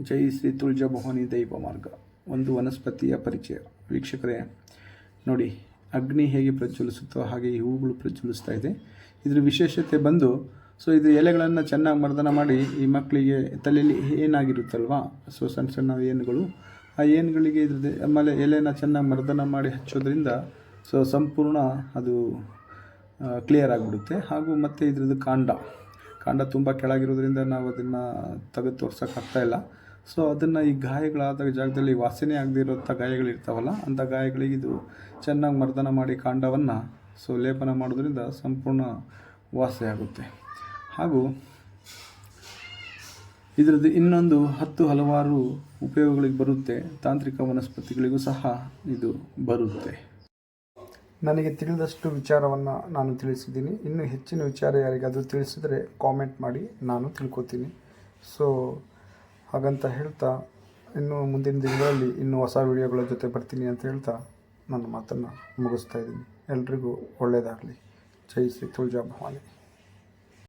ಜೈ ಶ್ರೀ ತುಳಜಾ ಭವಾನಿ ದೈವ ಮಾರ್ಗ. ಒಂದು ವನಸ್ಪತಿಯ ಪರಿಚಯ. ವೀಕ್ಷಕರೇ, ನೋಡಿ, ಅಗ್ನಿ ಹೇಗೆ ಪ್ರಜ್ವಲಿಸುತ್ತೋ ಹಾಗೆ ಈ ಹೂಗಳು ಪ್ರಜ್ವಲಿಸ್ತಾ ಇದೆ. ಇದ್ರ ವಿಶೇಷತೆ ಬಂದು, ಸೊ, ಇದು ಎಲೆಗಳನ್ನು ಚೆನ್ನಾಗಿ ಮರ್ದನ ಮಾಡಿ ಈ ಮಕ್ಕಳಿಗೆ ತಲೆಯಲ್ಲಿ ಏನಾಗಿರುತ್ತಲ್ವಾ? ಸೊ, ಸಣ್ಣ ಸಣ್ಣ ಏನುಗಳು. ಆ ಏನುಗಳಿಗೆ ಇದ್ರದ್ದು ಆಮೇಲೆ ಎಲೆನ ಚೆನ್ನಾಗಿ ಮರ್ದನ ಮಾಡಿ ಹಚ್ಚೋದ್ರಿಂದ, ಸೊ, ಸಂಪೂರ್ಣ ಅದು ಕ್ಲಿಯರ್ ಆಗಿಬಿಡುತ್ತೆ. ಹಾಗೂ ಮತ್ತು ಇದ್ರದ್ದು ಕಾಂಡ. ಕಾಂಡ ತುಂಬ ಕೆಳಗಿರೋದ್ರಿಂದ ನಾವು ಅದನ್ನು ತೆಗೆದು ತೋರ್ಸೋಕ್ಕಾಗ್ತಾ ಇಲ್ಲ. ಸೊ ಅದನ್ನು ಈ ಗಾಯಗಳಾದ ಜಾಗದಲ್ಲಿ ವಾಸನೆ ಆಗದಿರೋಂಥ ಗಾಯಗಳಿರ್ತಾವಲ್ಲ ಅಂಥ ಗಾಯಗಳಿಗೆ ಇದು ಚೆನ್ನಾಗಿ ಮರ್ದನ ಮಾಡಿ ಕಾಂಡವನ್ನು ಸೊ ಲೇಪನ ಮಾಡೋದ್ರಿಂದ ಸಂಪೂರ್ಣ ವಾಸಿ ಆಗುತ್ತೆ. ಹಾಗೂ ಇದರದ್ದು ಇನ್ನೊಂದು ಹತ್ತು ಹಲವಾರು ಉಪಯೋಗಗಳಿಗೆ ಬರುತ್ತೆ, ತಾಂತ್ರಿಕ ವನಸ್ಪತಿಗಳಿಗೂ ಸಹ ಇದು ಬರುತ್ತೆ. ನನಗೆ ತಿಳಿದಷ್ಟು ವಿಚಾರವನ್ನು ನಾನು ತಿಳಿಸಿದ್ದೀನಿ. ಇನ್ನು ಹೆಚ್ಚಿನ ವಿಚಾರ ಯಾರಿಗಾದರೂ ತಿಳಿಸಿದರೆ ಕಾಮೆಂಟ್ ಮಾಡಿ, ನಾನು ತಿಳ್ಕೊತೀನಿ. ಸೊ ಹಾಗಂತ ಹೇಳ್ತಾ, ಇನ್ನು ಮುಂದಿನ ದಿನಗಳಲ್ಲಿ ಇನ್ನೂ ಹೊಸ ವಿಡಿಯೋಗಳ ಜೊತೆ ಬರ್ತೀನಿ ಅಂತ ಹೇಳ್ತಾ ನನ್ನ ಮಾತನ್ನು ಮುಗಿಸ್ತಾ ಇದ್ದೀನಿ. ಎಲ್ರಿಗೂ ಒಳ್ಳೆಯದಾಗಲಿ ಜೈ ಶ್ರೀ ತುಳಜಾ ಭವಾನಿ